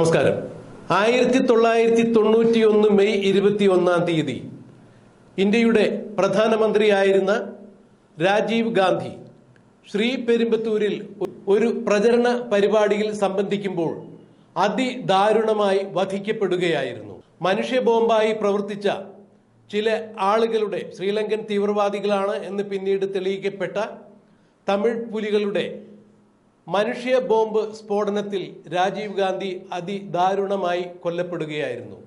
നമസ്കാരം. ആയിരത്തി തൊള്ളായിരത്തി തൊണ്ണൂറ്റി ഒന്ന് മെയ് ഇരുപത്തി ഒന്നാം തീയതി ഇന്ത്യയുടെ പ്രധാനമന്ത്രിയായിരുന്ന രാജീവ് ഗാന്ധി ശ്രീ പെരുമ്പത്തൂരിൽ ഒരു പ്രചരണ പരിപാടിയിൽ സംബന്ധിക്കുമ്പോൾ അതിദാരുണമായി വധിക്കപ്പെടുകയായിരുന്നു. മനുഷ്യ ബോംബായി പ്രവർത്തിച്ച ചില ആളുകളുടെ ശ്രീലങ്കൻ തീവ്രവാദികളാണ് എന്ന് പിന്നീട് തെളിയിക്കപ്പെട്ട തമിഴ് പുലികളുടെ മനുഷ്യ ബോംബ് സ്ഫോടനത്തിൽ രാജീവ് ഗാന്ധി അതിദാരുണമായി കൊല്ലപ്പെടുകയായിരുന്നു.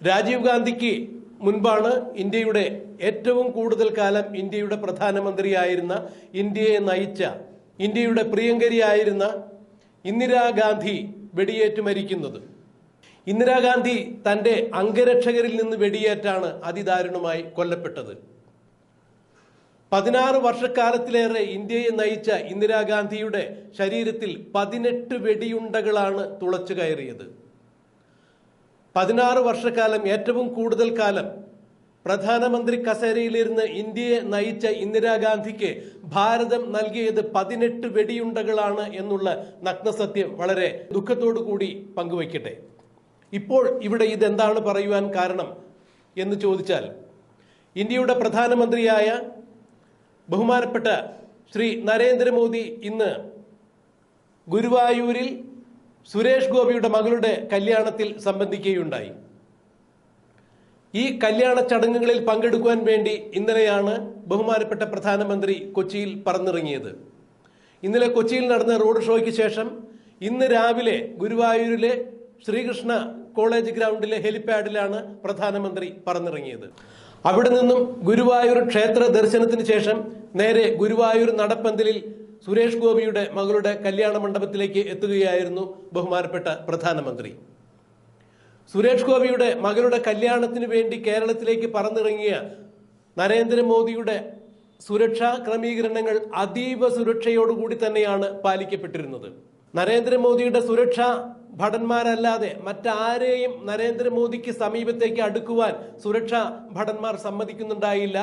രാജീവ് ഗാന്ധിക്ക് മുൻപാണ് ഇന്ത്യയുടെ ഏറ്റവും കൂടുതൽ കാലം ഇന്ത്യയുടെ പ്രധാനമന്ത്രിയായിരുന്ന ഇന്ത്യയെ നയിച്ച ഇന്ത്യയുടെ പ്രിയങ്കരിയായിരുന്ന ഇന്ദിരാഗാന്ധി വെടിയേറ്റ് മരിക്കുന്നത്. ഇന്ദിരാഗാന്ധി തന്റെ അംഗരക്ഷകരിൽ നിന്ന് വെടിയേറ്റാണ് അതിദാരുണമായി കൊല്ലപ്പെട്ടത്. പതിനാറ് വർഷക്കാലത്തിലേറെ ഇന്ത്യയെ നയിച്ച ഇന്ദിരാഗാന്ധിയുടെ ശരീരത്തിൽ പതിനെട്ട് വെടിയുണ്ടകളാണ് തുളച്ചു കയറിയത്. പതിനാറ് വർഷക്കാലം ഏറ്റവും കൂടുതൽ കാലം പ്രധാനമന്ത്രി കസേരയിലിരുന്ന് ഇന്ത്യയെ നയിച്ച ഇന്ദിരാഗാന്ധിക്ക് ഭാരതം നൽകിയത് പതിനെട്ട് വെടിയുണ്ടകളാണ് എന്നുള്ള നഗ്നസത്യം വളരെ ദുഃഖത്തോടു കൂടി പങ്കുവയ്ക്കട്ടെ. ഇപ്പോൾ ഇവിടെ ഇതെന്താണ് പറയുവാൻ കാരണം എന്ന് ചോദിച്ചാൽ ഇന്ത്യയുടെ പ്രധാനമന്ത്രിയായ ബഹുമാനപ്പെട്ട ശ്രീ നരേന്ദ്രമോദി ഇന്ന് ഗുരുവായൂരിൽ സുരേഷ് ഗോപിയുടെ മകളുടെ കല്യാണത്തിൽ സംബന്ധിക്കുകയുണ്ടായി. ഈ കല്യാണ ചടങ്ങുകളിൽ പങ്കെടുക്കുവാൻ വേണ്ടി ഇന്നലെയാണ് ബഹുമാനപ്പെട്ട പ്രധാനമന്ത്രി കൊച്ചിയിൽ പറന്നിറങ്ങിയത്. ഇന്നലെ കൊച്ചിയിൽ നടന്ന റോഡ് ഷോയ്ക്ക് ശേഷം ഇന്ന് രാവിലെ ഗുരുവായൂരിലെ ശ്രീകൃഷ്ണ കോളേജ് ഗ്രൗണ്ടിലെ ഹെലിപാഡിലാണ് പ്രധാനമന്ത്രി പറന്നിറങ്ങിയത്. അവിടെ നിന്നും ഗുരുവായൂർ ക്ഷേത്ര ദർശനത്തിന് ശേഷം നേരെ ഗുരുവായൂർ നടപ്പന്തലിൽ സുരേഷ് ഗോപിയുടെ മകളുടെ കല്യാണ മണ്ഡപത്തിലേക്ക് എത്തുകയായിരുന്നു ബഹുമാനപ്പെട്ട പ്രധാനമന്ത്രി. സുരേഷ് ഗോപിയുടെ മകളുടെ കല്യാണത്തിന് വേണ്ടി കേരളത്തിലേക്ക് പറന്നിറങ്ങിയ നരേന്ദ്രമോദിയുടെ സുരക്ഷാ ക്രമീകരണങ്ങൾ അതീവ സുരക്ഷയോടുകൂടി തന്നെയാണ് പാലിക്കപ്പെട്ടിരുന്നത്. നരേന്ദ്രമോദിയുടെ സുരക്ഷ ഭടന്മാരല്ലാതെ മറ്റാരെയും നരേന്ദ്രമോദിക്ക് സമീപത്തേക്ക് അടുക്കുവാൻ സുരക്ഷാ ഭടന്മാർ സമ്മതിക്കുന്നുണ്ടായില്ല.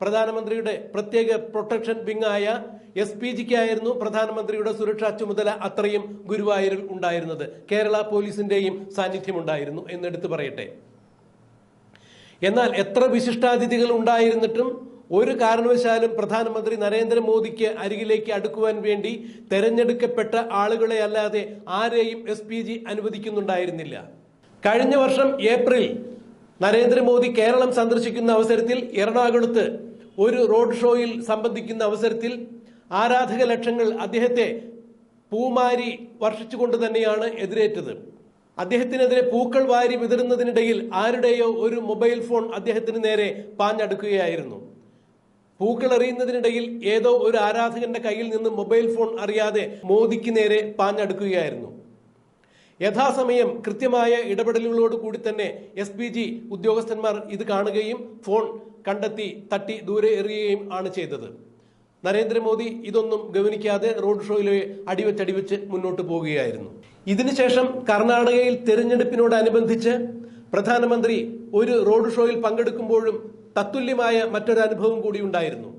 പ്രധാനമന്ത്രിയുടെ പ്രത്യേക പ്രൊട്ടക്ഷൻ വിങ് ആയ എസ് പി ജിക്കായിരുന്നു പ്രധാനമന്ത്രിയുടെ സുരക്ഷാ ചുമതല അത്രയും ഗുരുവായൂരിൽ ഉണ്ടായിരുന്നത്. കേരള പോലീസിന്റെയും സാന്നിധ്യമുണ്ടായിരുന്നു എന്നെടുത്ത് പറയട്ടെ. എന്നാൽ എത്ര വിശിഷ്ടാതിഥികൾ ഉണ്ടായിരുന്നിട്ടും ഒരു കാരണവശാലും പ്രധാനമന്ത്രി നരേന്ദ്രമോദിക്ക് അരികിലേക്ക് അടുക്കുവാൻ വേണ്ടി തെരഞ്ഞെടുക്കപ്പെട്ട ആളുകളെ അല്ലാതെ ആരെയും എസ് പി ജി അനുവദിക്കുന്നുണ്ടായിരുന്നില്ല. കഴിഞ്ഞ വർഷം ഏപ്രിൽ നരേന്ദ്രമോദി കേരളം സന്ദർശിക്കുന്ന അവസരത്തിൽ എറണാകുളത്ത് ഒരു റോഡ് ഷോയിൽ സംബന്ധിക്കുന്ന അവസരത്തിൽ ആരാധക ലക്ഷങ്ങൾ അദ്ദേഹത്തെ പൂമാരി വർഷിച്ചുകൊണ്ട് തന്നെയാണ് എതിരേറ്റത്. അദ്ദേഹത്തിനെതിരെ പൂക്കൾ വാരി വിതറുന്നതിനിടയിൽ ആരുടെയോ ഒരു മൊബൈൽ ഫോൺ അദ്ദേഹത്തിന് നേരെ പാഞ്ഞടുക്കുകയായിരുന്നു. പൂക്കൾ എറിയുന്നതിനിടയിൽ ഏതോ ഒരു ആരാധകന്റെ കയ്യിൽ നിന്ന് മൊബൈൽ ഫോൺ അറിയാതെ മോദിക്ക് നേരെ പാഞ്ഞടുക്കുകയായിരുന്നു. യഥാസമയം കൃത്യമായ ഇടപെടലുകളോട് കൂടി തന്നെ എസ് പി ജി ഉദ്യോഗസ്ഥന്മാർ ഇത് കാണുകയും ഫോൺ കണ്ടെത്തി തട്ടി ദൂരെ എറിയുകയും ആണ് ചെയ്തത്. നരേന്ദ്രമോദി ഇതൊന്നും ഗവനിക്കാതെ റോഡ് ഷോയിലെ അടിവെച്ചടിവെച്ച് മുന്നോട്ട് പോവുകയായിരുന്നു. ഇതിനുശേഷം കർണാടകയിൽ തെരഞ്ഞെടുപ്പിനോടനുബന്ധിച്ച് പ്രധാനമന്ത്രി ഒരു റോഡ് ഷോയിൽ പങ്കെടുക്കുമ്പോഴും തത്തുല്യമായ മറ്റൊരു അനുഭവം കൂടി ഉണ്ടായിരുന്നു.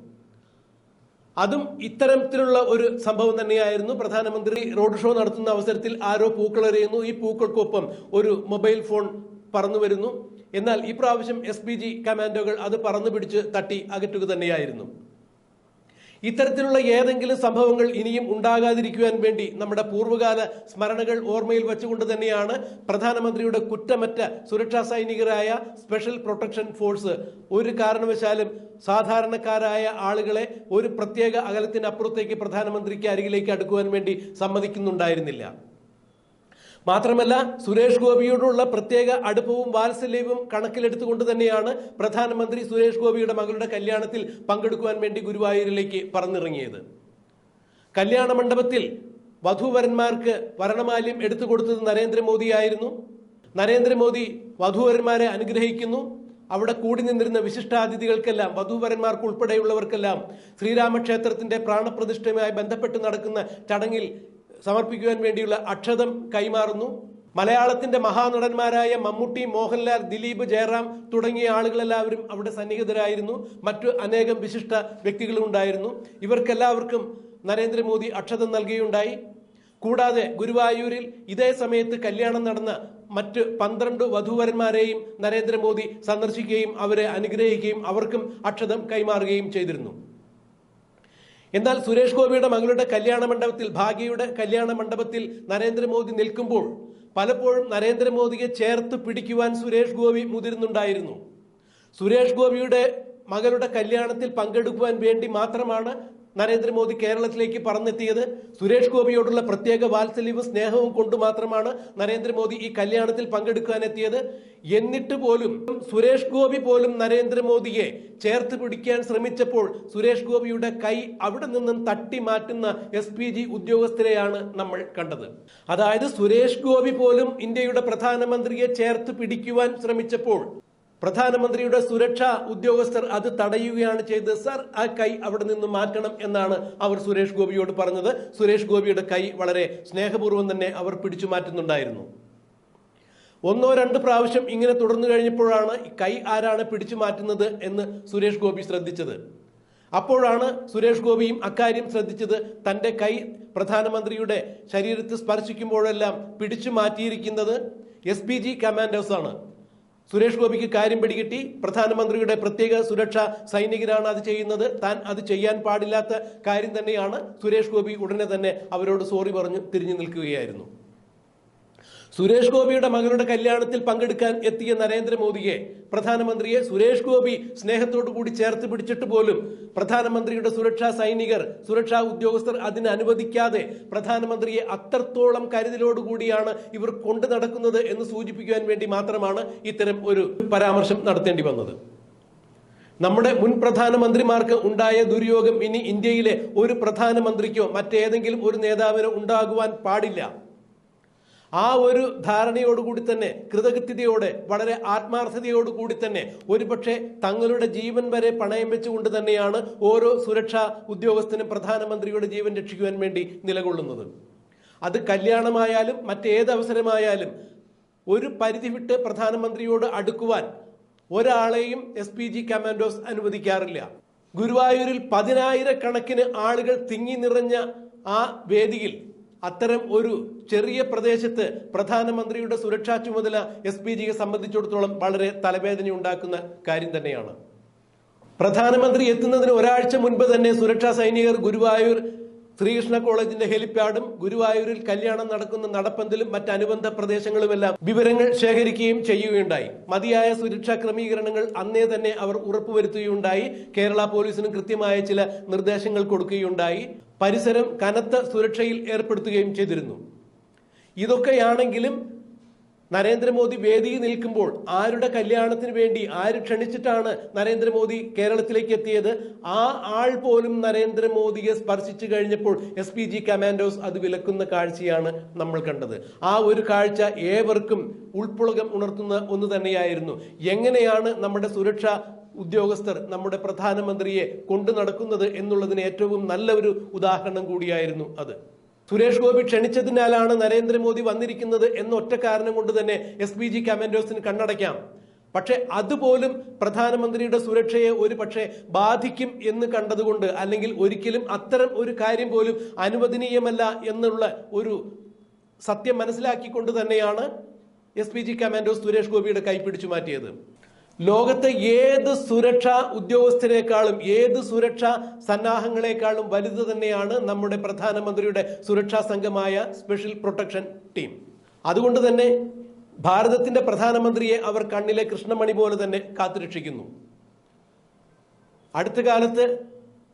അതും ഇത്തരത്തിലുള്ള ഒരു സംഭവം തന്നെയായിരുന്നു. പ്രധാനമന്ത്രി റോഡ് ഷോ നടത്തുന്ന അവസരത്തിൽ ആരോ പൂക്കൾ എറിയുന്നു. ഈ പൂക്കൾക്കൊപ്പം ഒരു മൊബൈൽ ഫോൺ പറന്നു വരുന്നു. എന്നാൽ ഇപ്രാവശ്യം പ്രാവശ്യം എസ് ജി കമാൻഡോകൾ അത് പറന്നു പിടിച്ച് തട്ടി അകറ്റുക തന്നെയായിരുന്നു. ഇത്തരത്തിലുള്ള ഏതെങ്കിലും സംഭവങ്ങൾ ഇനിയും ഉണ്ടാകാതിരിക്കുവാൻ വേണ്ടി നമ്മുടെ പൂർവകാല സ്മരണകൾ ഓർമ്മയിൽ വെച്ചുകൊണ്ട് തന്നെയാണ് പ്രധാനമന്ത്രിയുടെ കുറ്റമറ്റ സുരക്ഷാ സൈനികരായ സ്പെഷ്യൽ പ്രൊട്ടക്ഷൻ ഫോഴ്സ്. ഒരു കാരണവശാലും സാധാരണക്കാരായ ആളുകളെ ഒരു പ്രത്യേക അകലത്തിനപ്പുറത്തേക്ക് പ്രധാനമന്ത്രിക്ക് അരികിലേക്ക് അടുക്കുവാൻ വേണ്ടി സമ്മതിക്കുന്നുണ്ടായിരുന്നില്ല. മാത്രമല്ല സുരേഷ് ഗോപിയോടുള്ള പ്രത്യേക അടുപ്പവും വാത്സല്യവും കണക്കിലെടുത്തുകൊണ്ട് തന്നെയാണ് പ്രധാനമന്ത്രി സുരേഷ് ഗോപിയുടെ മകളുടെ കല്യാണത്തിൽ പങ്കെടുക്കുവാൻ വേണ്ടി ഗുരുവായൂരിലേക്ക് പറന്നിറങ്ങിയത്. കല്യാണ മണ്ഡപത്തിൽ വധൂവരന്മാർക്ക് വരണമാല്യം എടുത്തു കൊടുത്തത് നരേന്ദ്രമോദിയായിരുന്നു നരേന്ദ്രമോദി വധൂവരന്മാരെ അനുഗ്രഹിക്കുന്നു. അവിടെ കൂടി നിന്നിരുന്ന വിശിഷ്ടാതിഥികൾക്കെല്ലാം വധൂവരന്മാർക്ക് ഉൾപ്പെടെയുള്ളവർക്കെല്ലാം ശ്രീരാമക്ഷേത്രത്തിന്റെ പ്രാണപ്രതിഷ്ഠയുമായി ബന്ധപ്പെട്ട് നടക്കുന്ന ചടങ്ങിൽ സമർപ്പിക്കുവാൻ വേണ്ടിയുള്ള അക്ഷതം കൈമാറുന്നു. മലയാളത്തിന്റെ മഹാനടന്മാരായ മമ്മൂട്ടി മോഹൻലാൽ ദിലീപ് ജയറാം തുടങ്ങിയ ആളുകളെല്ലാവരും അവിടെ സന്നിഹിതരായിരുന്നു. മറ്റു അനേകം വിശിഷ്ട വ്യക്തികളും ഉണ്ടായിരുന്നു. ഇവർക്കെല്ലാവർക്കും നരേന്ദ്രമോദി അക്ഷതം നൽകുകയുണ്ടായി. കൂടാതെ ഗുരുവായൂരിൽ ഇതേ സമയത്ത് കല്യാണം നടന്ന മറ്റ് പന്ത്രണ്ട് വധൂവരന്മാരെയും നരേന്ദ്രമോദി സന്ദർശിക്കുകയും അവരെ അനുഗ്രഹിക്കുകയും അവർക്കും അക്ഷതം കൈമാറുകയും ചെയ്തിരുന്നു. എന്നാൽ സുരേഷ് ഗോപിയുടെ മകളുടെ കല്യാണ മണ്ഡപത്തിൽ ഭാഗ്യയുടെ കല്യാണ മണ്ഡപത്തിൽ നരേന്ദ്രമോദി നിൽക്കുമ്പോൾ പലപ്പോഴും നരേന്ദ്രമോദിയെ ചേർത്ത് പിടിക്കുവാൻ സുരേഷ് ഗോപി മുതിരുന്നുണ്ടായിരുന്നു. സുരേഷ് ഗോപിയുടെ മകളുടെ കല്യാണത്തിൽ പങ്കെടുക്കുവാൻ വേണ്ടി മാത്രമാണ് നരേന്ദ്രമോദി കേരളത്തിലേക്ക് പറന്നെത്തിയത് സുരേഷ് ഗോപിയോടുള്ള പ്രത്യേക വാത്സല്യവും സ്നേഹവും കൊണ്ട് മാത്രമാണ് നരേന്ദ്രമോദി ഈ കല്യാണത്തിൽ പങ്കെടുക്കാൻ എത്തിയത് എന്നിട്ട് പോലും സുരേഷ് ഗോപി പോലും നരേന്ദ്രമോദിയെ ചേർത്ത് പിടിക്കാൻ ശ്രമിച്ചപ്പോൾ സുരേഷ് ഗോപിയുടെ കൈ അവിടെ നിന്നും തട്ടി മാറ്റുന്ന എസ് പി ജി ഉദ്യോഗസ്ഥരെയാണ് നമ്മൾ കണ്ടത്. അതായത് സുരേഷ് ഗോപി പോലും ഇന്ത്യയുടെ പ്രധാനമന്ത്രിയെ ചേർത്ത് പിടിക്കുവാൻ ശ്രമിച്ചപ്പോൾ പ്രധാനമന്ത്രിയുടെ സുരക്ഷാ ഉദ്യോഗസ്ഥർ അത് തടയുകയാണ് ചെയ്തത്. സർ ആ കൈ അവിടെ നിന്ന് മാറ്റണം എന്നാണ് അവർ സുരേഷ് ഗോപിയോട് പറഞ്ഞത്. സുരേഷ് ഗോപിയുടെ കൈ വളരെ സ്നേഹപൂർവം തന്നെ അവർ പിടിച്ചു മാറ്റുന്നുണ്ടായിരുന്നു. ഒന്നോ രണ്ട് പ്രാവശ്യം ഇങ്ങനെ തുടർന്നു കഴിഞ്ഞപ്പോഴാണ് കൈ ആരാണ് പിടിച്ചു മാറ്റുന്നത് എന്ന് സുരേഷ് ഗോപി ശ്രദ്ധിച്ചത്. അപ്പോഴാണ് സുരേഷ് ഗോപിയും അക്കാര്യം ശ്രദ്ധിച്ചത്. തന്റെ കൈ പ്രധാനമന്ത്രിയുടെ ശരീരത്ത് സ്പർശിക്കുമ്പോഴെല്ലാം പിടിച്ചു മാറ്റിയിരിക്കുന്നത് എസ് പി ജി കമാൻഡേഴ്സാണ്. സുരേഷ് ഗോപിക്ക് കാര്യം പിടികിട്ടി. പ്രധാനമന്ത്രിയുടെ പ്രത്യേക സുരക്ഷ സൈനികരാണ് അത് ചെയ്യുന്നത്. താൻ അത് ചെയ്യാൻ പാടില്ലാത്ത കാര്യം തന്നെയാണ് സുരേഷ് ഗോപി ഉടനെ തന്നെ അവരോട് സോറി പറഞ്ഞു തിരിഞ്ഞു നിൽക്കുകയായിരുന്നു. സുരേഷ് ഗോപിയുടെ മകളുടെ കല്യാണത്തിൽ പങ്കെടുക്കാൻ എത്തിയ നരേന്ദ്രമോദിയെ പ്രധാനമന്ത്രിയെ സുരേഷ് ഗോപി സ്നേഹത്തോടു കൂടി ചേർത്ത് പിടിച്ചിട്ട് പോലും പ്രധാനമന്ത്രിയുടെ സുരക്ഷാ സൈനികർ സുരക്ഷാ ഉദ്യോഗസ്ഥർ അതിന് അനുവദിക്കാതെ പ്രധാനമന്ത്രിയെ അത്രത്തോളം കരുതലോടുകൂടിയാണ് ഇവർ കൊണ്ടു നടക്കുന്നത് എന്ന് സൂചിപ്പിക്കുവാൻ വേണ്ടി മാത്രമാണ് ഇത്തരം ഒരു പരാമർശം നടത്തേണ്ടി വന്നത്. നമ്മുടെ മുൻ പ്രധാനമന്ത്രിമാർക്ക് ഉണ്ടായ ദുര്യോഗം ഇനി ഇന്ത്യയിലെ ഒരു പ്രധാനമന്ത്രിക്കോ മറ്റേതെങ്കിലും ഒരു നേതാവിനോ ഉണ്ടാകുവാൻ പാടില്ല. ആ ഒരു ധാരണയോടുകൂടി തന്നെ കൃതകൃത്യതയോടെ വളരെ ആത്മാർത്ഥതയോടുകൂടി തന്നെ ഒരുപക്ഷെ തങ്ങളുടെ ജീവൻ വരെ പണയം വെച്ചുകൊണ്ട് തന്നെയാണ് ഓരോ സുരക്ഷാ ഉദ്യോഗസ്ഥനും പ്രധാനമന്ത്രിയുടെ ജീവൻ രക്ഷിക്കുവാൻ വേണ്ടി നിലകൊള്ളുന്നത്. അത് കല്യാണമായാലും മറ്റേത് അവസരമായാലും ഒരു പരിധി വിട്ട് പ്രധാനമന്ത്രിയോട് അടുക്കുവാൻ ഒരാളെയും എസ് പി ജി കമാൻഡോസ് അനുവദിക്കാറില്ല. ഗുരുവായൂരിൽ പതിനായിരക്കണക്കിന് ആളുകൾ തിങ്ങി നിറഞ്ഞ ആ വേദിയിൽ അത്തരം ഒരു ചെറിയ പ്രദേശത്ത് പ്രധാനമന്ത്രിയുടെ സുരക്ഷാ ചുമതല എസ് പി ജിയെ സംബന്ധിച്ചിടത്തോളം വളരെ തലവേദന ഉണ്ടാക്കുന്ന കാര്യം തന്നെയാണ്. പ്രധാനമന്ത്രി എത്തുന്നതിന് ഒരാഴ്ച മുൻപ് തന്നെ സുരക്ഷാ സൈനികർ ഗുരുവായൂർ ശ്രീകൃഷ്ണ കോളേജിന്റെ ഹെലിപ്പാഡും ഗുരുവായൂരിൽ കല്യാണം നടക്കുന്ന നടപ്പന്തലും മറ്റ് അനുബന്ധ പ്രദേശങ്ങളുമെല്ലാം വിവരങ്ങൾ ശേഖരിക്കുകയും ചെയ്യുകയുണ്ടായി. മതിയായ സുരക്ഷാ ക്രമീകരണങ്ങൾ അന്നേ തന്നെ അവർ ഉറപ്പുവരുത്തുകയുണ്ടായി. കേരള പോലീസിനും കൃത്യമായ ചില നിർദ്ദേശങ്ങൾ കൊടുക്കുകയുണ്ടായി. പരിസരം കനത്ത സുരക്ഷയിൽ ഏർപ്പെടുത്തുകയും ചെയ്തിരുന്നു. ഇതൊക്കെയാണെങ്കിലും നരേന്ദ്രമോദി വേദിയിൽ നിൽക്കുമ്പോൾ ആരുടെ കല്യാണത്തിന് വേണ്ടി ആര് ക്ഷണിച്ചിട്ടാണ് നരേന്ദ്രമോദി കേരളത്തിലേക്ക് എത്തിയത്? ആ ആൾ പോലും നരേന്ദ്രമോദിയെ സ്പർശിച്ചു കഴിഞ്ഞപ്പോൾ എസ് പി ജി കമാൻഡോസ് അത് വിലക്കുന്ന കാഴ്ചയാണ് നമ്മൾ കണ്ടത്. ആ ഒരു കാഴ്ച ഏവർക്കും ഉൾപ്പുളകം ഉണർത്തുന്ന ഒന്ന് തന്നെയായിരുന്നു. എങ്ങനെയാണ് നമ്മുടെ സുരക്ഷാ ഉദ്യോഗസ്ഥർ നമ്മുടെ പ്രധാനമന്ത്രിയെ കൊണ്ടു നടക്കുന്നത് എന്നുള്ളതിന് ഏറ്റവും നല്ല ഒരു ഉദാഹരണം കൂടിയായിരുന്നു അത്. സുരേഷ് ഗോപി ക്ഷണിച്ചതിനാലാണ് നരേന്ദ്രമോദി വന്നിരിക്കുന്നത് എന്ന ഒറ്റ കാരണം കൊണ്ട് തന്നെ എസ് പി ജി കമാൻഡോസിന് കണ്ണടയ്ക്കാം. പക്ഷെ അതുപോലും പ്രധാനമന്ത്രിയുടെ സുരക്ഷയെ ഒരു പക്ഷേ ബാധിക്കും എന്ന് കണ്ടതുകൊണ്ട് അല്ലെങ്കിൽ ഒരിക്കലും അത്തരം ഒരു കാര്യം പോലും അനുവദനീയമല്ല എന്നുള്ള ഒരു സത്യം മനസ്സിലാക്കിക്കൊണ്ട് തന്നെയാണ് S P G commandos Suresh ഗോപിയുടെ കൈ പിടിച്ചു മാറ്റിയത്. ലോകത്തെ ഏത് സുരക്ഷാ ഉദ്യോഗസ്ഥരെക്കാളും ഏത് സുരക്ഷാ സന്നാഹങ്ങളെക്കാളും വലുത് തന്നെയാണ് നമ്മുടെ പ്രധാനമന്ത്രിയുടെ സുരക്ഷാ സംഘമായ സ്പെഷ്യൽ പ്രൊട്ടക്ഷൻ ടീം. അതുകൊണ്ട് തന്നെ ഭാരതത്തിന്റെ പ്രധാനമന്ത്രിയെ അവർ കണ്ണിലെ കൃഷ്ണമണി പോലെ തന്നെ കാത്തുരക്ഷിക്കുന്നു. അടുത്ത കാലത്ത്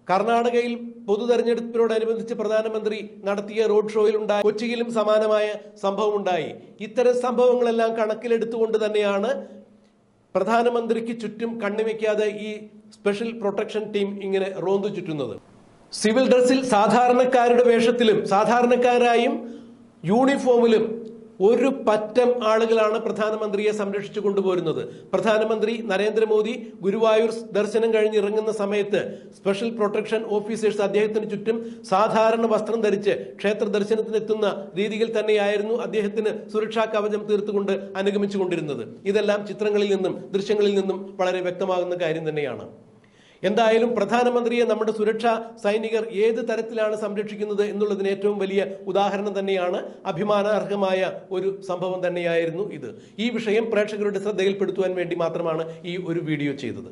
കർണാടകയിൽ പൊതു തെരഞ്ഞെടുപ്പിനോടനുബന്ധിച്ച് പ്രധാനമന്ത്രി നടത്തിയ റോഡ് ഷോയിൽ ഉണ്ടായി കൊച്ചിയിലും സമാനമായ സംഭവമുണ്ടായി. ഇത്തരം സംഭവങ്ങളെല്ലാം കണക്കിലെടുത്തുകൊണ്ട് തന്നെയാണ് പ്രധാനമന്ത്രിക്ക് ചുറ്റും കണ്ണുവെക്കാതെ ഈ സ്പെഷ്യൽ പ്രൊട്ടക്ഷൻ ടീം ഇങ്ങനെ റോന്തു ചുറ്റുന്നത്. സിവിൽ ഡ്രസ്സിൽ സാധാരണക്കാരുടെ വേഷത്തിലും സാധാരണക്കാരായും യൂണിഫോമിലും ഒരു പറ്റം ആളുകളാണ് പ്രധാനമന്ത്രിയെ സംരക്ഷിച്ചു കൊണ്ടുപോരുന്നത്. പ്രധാനമന്ത്രി നരേന്ദ്രമോദി ഗുരുവായൂർ ദർശനം കഴിഞ്ഞ് ഇറങ്ങുന്ന സമയത്ത് സ്പെഷ്യൽ പ്രൊട്ടക്ഷൻ ഓഫീസേഴ്സ് അദ്ദേഹത്തിന് ചുറ്റും സാധാരണ വസ്ത്രം ധരിച്ച് ക്ഷേത്ര ദർശനത്തിനെത്തുന്ന രീതിയിൽ തന്നെയായിരുന്നു അദ്ദേഹത്തിന് സുരക്ഷാ കവചം തീർത്തുകൊണ്ട് അനുഗമിച്ചുകൊണ്ടിരുന്നത്. ഇതെല്ലാം ചിത്രങ്ങളിൽ നിന്നും ദൃശ്യങ്ങളിൽ നിന്നും വളരെ വ്യക്തമാകുന്ന കാര്യം തന്നെയാണ്. എന്തായാലും പ്രധാനമന്ത്രിയെ നമ്മുടെ സുരക്ഷാ സൈനികർ ഏത് തരത്തിലാണ് സംരക്ഷിക്കുന്നത് എന്നുള്ളതിന് ഏറ്റവും വലിയ ഉദാഹരണം തന്നെയാണ് അഭിമാനാർഹമായ ഒരു സംഭവം തന്നെയായിരുന്നു ഇത്. ഈ വിഷയം പ്രേക്ഷകരുടെ ശ്രദ്ധയിൽപ്പെടുത്തുവാൻ വേണ്ടി മാത്രമാണ് ഈ ഒരു വീഡിയോ ചെയ്തത്.